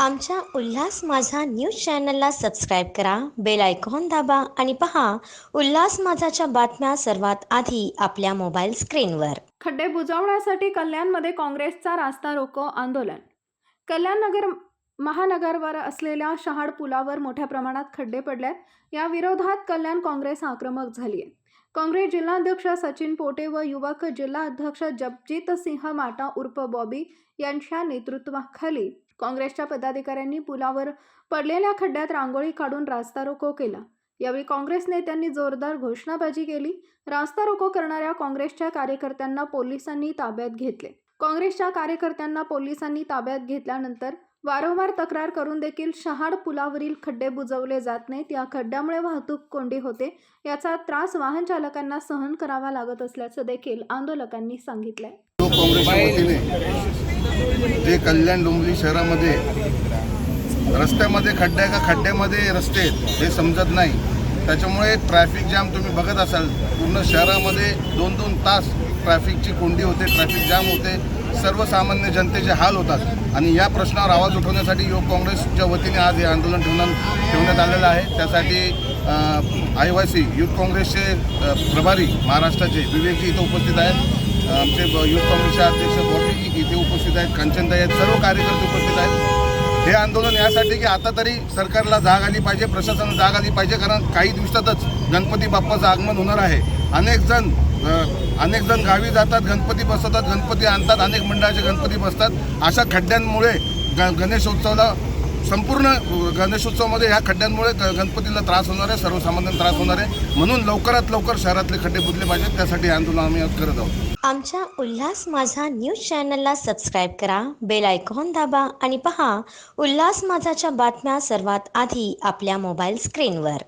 आमच्या उल्हास माझा न्यूज चॅनलला सबस्क्राईब करा बेल आयकॉन दाबा आणि पहा उल्हास माझाच्या बातम्या सर्वात आधी आपल्या मोबाईल स्क्रीनवर. खड्डे बुजवण्यासाठी कल्याणमध्ये काँग्रेसचा रास्ता रोको आंदोलन. कल्याणनगर महानगरवर असलेल्या शहाड पुलावर मोठ्या प्रमाणात खड्डे पडल्यात. या विरोधात कल्याण काँग्रेस आक्रमक झाली आहे काँग्रेस जिल्हाध्यक्ष सचिन पोटे व युवक जिल्हाध्यक्ष जपजित सिंह माटा उर्फ बॉबी यांच्या नेतृत्वाखाली काँग्रेसच्या पदाधिकाऱ्यांनी पुलावर पडलेल्या खड्ड्यात रांगोळी काढून रास्ता रोको केला. यावेळी काँग्रेस नेत्यांनी जोरदार घोषणाबाजी केली. रास्ता रोको करणाऱ्या काँग्रेसच्या कार्यकर्त्यांना पोलिसांनी ताब्यात घेतले. काँग्रेसच्या कार्यकर्त्यांना पोलिसांनी ताब्यात घेतल्यानंतर वारंवार तक्रार करून देखील शहाड पुलावरील खड्डे बुजवले जात नाहीत. या खड्ड्यामुळे वाहतूक कोंडी होते. याचा त्रास वाहन चालकांना सहन करावा लागत असल्याचं देखील आंदोलकांनी सांगितलंय. जे कल्याण डोंबिवली शहरामध्ये रस्त्यामध्ये खड्डे आहे का खड्ड्यामध्ये रस्ते आहेत हे समजत नाही. त्याच्यामुळे ट्रॅफिक जाम तुम्ही बघत असाल पूर्ण शहरामध्ये दोन दोन तास ट्रॅफिकची कोंडी होते ट्रॅफिक जाम होते. सर्वसामान्य जनतेचे हाल होतात. आणि या प्रश्नावर आवाज उठवण्यासाठी युवक काँग्रेसच्या वतीने आज हे आंदोलन ठेवण्यात ठेवण्यात आलेलं आहे. त्यासाठी आय वाय सी युथ काँग्रेसचे प्रभारी महाराष्ट्राचे विवेकजी इथं उपस्थित आहेत. आमचे युथ काँग्रेसचे अध्यक्ष बॉबी इथे उपस्थित आहेत. कांचनताई आहेत. सर्व कार्यकर्ते उपस्थित आहेत. हे आंदोलन यासाठी की आता तरी सरकारला जाग आली पाहिजे प्रशासनाला जाग आली पाहिजे कारण काही दिवसातच गणपती बाप्पाचं आगमन होणार आहे. अनेक जण अनेक जण गावी जातात गणपती बसवतात गणपती आणतात अनेक मंडळाचे गणपती बसतात. अशा खड्ड्यांमुळे ग गणेशोत्सवाला संपूर्ण गणेशोत्सवामध्ये ह्या खड्ड्यांमुळे गणपतीला त्रास होणार आहे सर्वसामान्यांना त्रास होणार आहे. म्हणून लवकरात लवकर शहरातले खड्डे बुजले पाहिजेत. त्यासाठी आंदोलन आम्ही करत आहोत. आमच्या उल्हास माझा न्यूज चॅनलला सबस्क्राईब करा बेल आयकॉन दाबा आणि पहा उल्हास माझाच्या बातम्या सर्वात आधी आपल्या मोबाईल स्क्रीनवर.